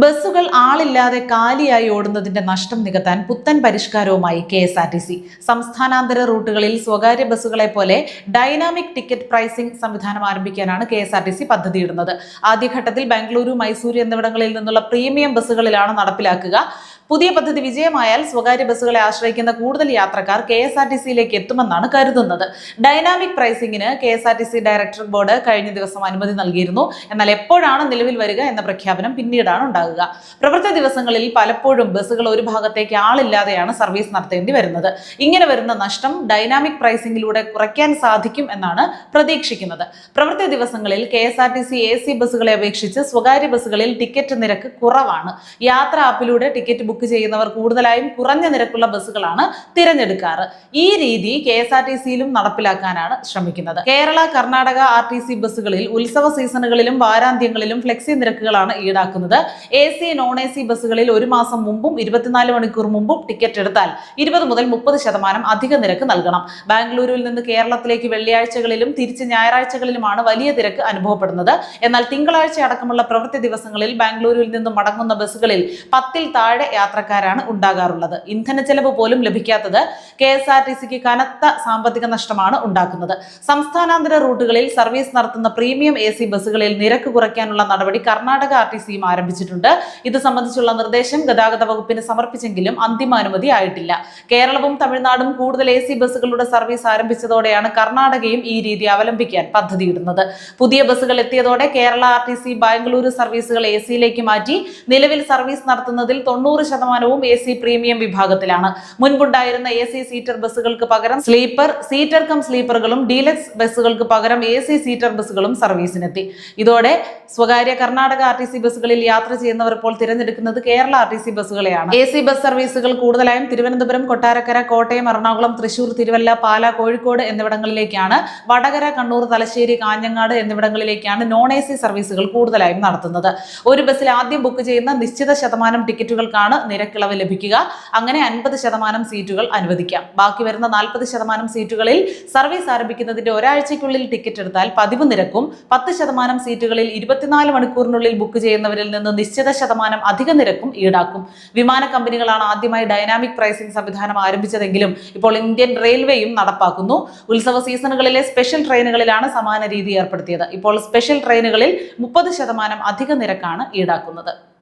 ബസ്സുകൾ ആളില്ലാതെ കാലിയായി ഓടുന്നതിന്റെ നഷ്ടം നികത്താൻ പുത്തൻ പരിഷ്കാരവുമായി K S R T C. സംസ്ഥാനാന്തര റൂട്ടുകളിൽ സ്വകാര്യ ബസ്സുകളെ പോലെ ഡൈനാമിക് ടിക്കറ്റ് പ്രൈസിംഗ് സംവിധാനം ആരംഭിക്കാനാണ് K S R T C പദ്ധതിയിടുന്നത്. ആദ്യഘട്ടത്തിൽ ബാംഗ്ലൂരു മൈസൂരു എന്നിവിടങ്ങളിൽ നിന്നുള്ള പ്രീമിയം ബസ്സുകളിലാണ് നടപ്പിലാക്കുക. പുതിയ പദ്ധതി വിജയമായാൽ സ്വകാര്യ ബസ്സുകളെ ആശ്രയിക്കുന്ന കൂടുതൽ യാത്രക്കാർ കെ എസ് ആർ ടി സിയിലേക്ക് എത്തുമെന്നാണ് കരുതുന്നത്. Dynamic പ്രൈസിംഗിന് K S R T C director board കഴിഞ്ഞ ദിവസം അനുമതി നൽകിയിരുന്നു. എന്നാൽ എപ്പോഴാണ് നിലവിൽ വരിക എന്ന പ്രഖ്യാപനം പിന്നീടാണ് ഉണ്ടാകുക. പ്രവൃത്തി ദിവസങ്ങളിൽ പലപ്പോഴും ബസ്സുകൾ ഒരു ഭാഗത്തേക്ക് ആളില്ലാതെയാണ് സർവീസ് നടത്തേണ്ടി വരുന്നത്. ഇങ്ങനെ വരുന്ന നഷ്ടം ഡൈനാമിക് പ്രൈസിംഗിലൂടെ കുറയ്ക്കാൻ സാധിക്കും എന്നാണ് പ്രതീക്ഷിക്കുന്നത്. പ്രവൃത്തി ദിവസങ്ങളിൽ K S R T C A C ബസ്സുകളെ അപേക്ഷിച്ച് സ്വകാര്യ ബസ്സുകളിൽ ടിക്കറ്റ് നിരക്ക് കുറവാണ്. യാത്ര ആപ്പിലൂടെ ടിക്കറ്റ് ബുക്ക് ചെയ്യുന്നവർ കൂടുതലായും കുറഞ്ഞ നിരക്കുള്ള ബസ്സുകളാണ് തിരഞ്ഞെടുക്കാറ്. ഈ രീതി കെ എസ് ആർ ടി സിയിലും നടപ്പിലാക്കാനാണ് ശ്രമിക്കുന്നത്. Kerala Karnataka R T C ബസ്സുകളിൽ ഉത്സവ സീസണുകളിലും വാരാന്ത്യങ്ങളിലും ഫ്ലെക്സി നിരക്കുകളാണ് ഈടാക്കുന്നത്. A C non A C ബസ്സുകളിൽ ഒരു മാസം മുമ്പും ഇരുപത്തിനാല് മണിക്കൂർ മുമ്പും ടിക്കറ്റ് എടുത്താൽ ഇരുപത് മുതൽ മുപ്പത് ശതമാനം അധിക നിരക്ക് നൽകണം. ബാംഗ്ലൂരുവിൽ നിന്ന് കേരളത്തിലേക്ക് വെള്ളിയാഴ്ചകളിലും തിരിച്ച് ഞായറാഴ്ചകളിലുമാണ് വലിയ തിരക്ക് അനുഭവപ്പെടുന്നത്. എന്നാൽ തിങ്കളാഴ്ച അടക്കമുള്ള പ്രവൃത്തി ദിവസങ്ങളിൽ ബാംഗ്ലൂരിൽ നിന്ന് മടങ്ങുന്ന ബസ്സുകളിൽ പത്തിൽ താഴെ യാത്രക്കാരാണ് ഉണ്ടാകാറുള്ളത്. ഇന്ധന ചെലവ് പോലും ലഭിക്കാത്തത് കെ എസ് ആർ ടി സിക്ക് കനത്ത സാമ്പത്തിക നഷ്ടമാണ് ഉണ്ടാക്കുന്നത്. സംസ്ഥാനാന്തര റൂട്ടുകളിൽ സർവീസ് നടത്തുന്ന പ്രീമിയം എ സി ബസ്സുകളിൽ നിരക്ക് കുറയ്ക്കാനുള്ള നടപടി കർണാടക ആർ ടി സിയും ആരംഭിച്ചിട്ടുണ്ട്. ഇത് സംബന്ധിച്ചുള്ള നിർദ്ദേശം ഗതാഗത വകുപ്പിന് സമർപ്പിച്ചെങ്കിലും അന്തിമ അനുമതി ആയിട്ടില്ല. കേരളവും തമിഴ്നാടും കൂടുതൽ എ സി ബസ്സുകളുടെ സർവീസ് ആരംഭിച്ചതോടെയാണ് കർണാടകയും ഈ രീതി അവലംബിക്കാൻ പദ്ധതിയിടുന്നത്. പുതിയ ബസ്സുകൾ എത്തിയതോടെ Kerala R T C Bengaluru സർവീസുകൾ എ സിയിലേക്ക് മാറ്റി. നിലവിൽ സർവീസ് നടത്തുന്നതിൽ തൊണ്ണൂറ് ശതമാനവും എ സി പ്രീമിയം വിഭാഗത്തിലാണ്. മുൻപുണ്ടായിരുന്ന എ സി സീറ്റർ ബസ്സുകൾക്ക് പകരം സ്ലീപ്പർ സീറ്റർ കം സ്ലീപ്പറുകളും ഡീലക്സ് ബസ്സുകൾക്ക് പകരം എ സി സീറ്റർ ബസ്സുകളും സർവീസിനെത്തി. ഇതോടെ സ്വകാര്യ കർണാടക ആർ ടി സി ബസ്സുകളിൽ യാത്ര ചെയ്യുന്നവർ ഇപ്പോൾ തിരഞ്ഞെടുക്കുന്നത് കേരള ആർ ടി സി ബസ്സുകളെയാണ്. എ സി ബസ് സർവീസുകൾ കൂടുതലായും തിരുവനന്തപുരം കൊട്ടാരക്കര കോട്ടയം എറണാകുളം തൃശൂർ തിരുവല്ല പാല കോഴിക്കോട് എന്നിവിടങ്ങളിലേക്കാണ്. വടകര കണ്ണൂർ തലശ്ശേരി കാഞ്ഞങ്ങാട് എന്നിവിടങ്ങളിലേക്കാണ് നോൺ എ സി സർവീസുകൾ കൂടുതലായും നടത്തുന്നത്. ഒരു ബസ്സിൽ ആദ്യം ബുക്ക് ചെയ്യുന്ന നിശ്ചിത ശതമാനം ടിക്കറ്റുകൾക്കാണ് നിരക്കിളവ് ലഭിക്കുക. അങ്ങനെ അൻപത് ശതമാനം സീറ്റുകൾ അനുവദിക്കാം. ബാക്കി വരുന്ന നാൽപ്പത് ശതമാനം സീറ്റുകളിൽ സർവീസ് ആരംഭിക്കുന്നതിന്റെ ഒരാഴ്ചയ്ക്കുള്ളിൽ ടിക്കറ്റ് എടുത്താൽ പതിവ് നിരക്കും. പത്ത് ശതമാനം സീറ്റുകളിൽ ഇരുപത്തിനാല് മണിക്കൂറിനുള്ളിൽ ബുക്ക് ചെയ്യുന്നവരിൽ നിന്ന് നിശ്ചിത ശതമാനം അധിക നിരക്കും ഈടാക്കും. വിമാന കമ്പനികളാണ് ആദ്യമായി ഡൈനാമിക് പ്രൈസിംഗ് സംവിധാനം ആരംഭിച്ചതെങ്കിലും ഇപ്പോൾ ഇന്ത്യൻ റെയിൽവേയും നടപ്പാക്കുന്നു. ഉത്സവ സീസണുകളിലെ സ്പെഷ്യൽ ട്രെയിനുകളിലാണ് സമാന രീതി ഏർപ്പെടുത്തിയത്. ഇപ്പോൾ സ്പെഷ്യൽ ട്രെയിനുകളിൽ മുപ്പത് ശതമാനം അധിക നിരക്കാണ് ഈടാക്കുന്നത്.